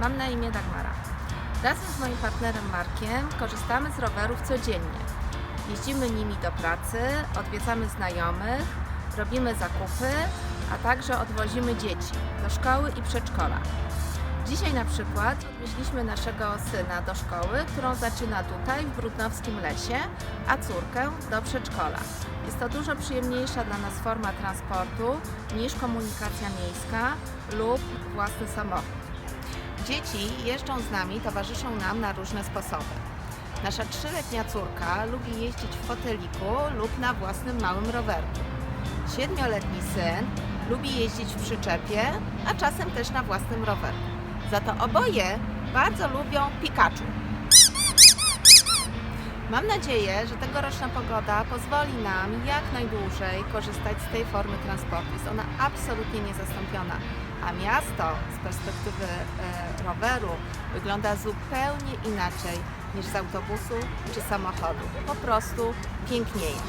Mam na imię Dagmara. Razem z moim partnerem Markiem korzystamy z rowerów codziennie. Jeździmy nimi do pracy, odwiedzamy znajomych, robimy zakupy, a także odwozimy dzieci do szkoły i przedszkola. Dzisiaj na przykład odwieźliśmy naszego syna do szkoły, którą zaczyna tutaj w Brudnowskim Lesie, a córkę do przedszkola. Jest to dużo przyjemniejsza dla nas forma transportu niż komunikacja miejska lub własny samochód. Dzieci jeżdżą z nami, towarzyszą nam na różne sposoby. Nasza trzyletnia córka lubi jeździć w foteliku lub na własnym małym rowerku. Siedmioletni syn lubi jeździć w przyczepie, a czasem też na własnym rowerku. Za to oboje bardzo lubią Pikachu. Mam nadzieję, że tegoroczna pogoda pozwoli nam jak najdłużej korzystać z tej formy transportu. Jest ona absolutnie niezastąpiona, a miasto z perspektywy e, roweru wygląda zupełnie inaczej niż z autobusu czy samochodu. Po prostu pięknieje.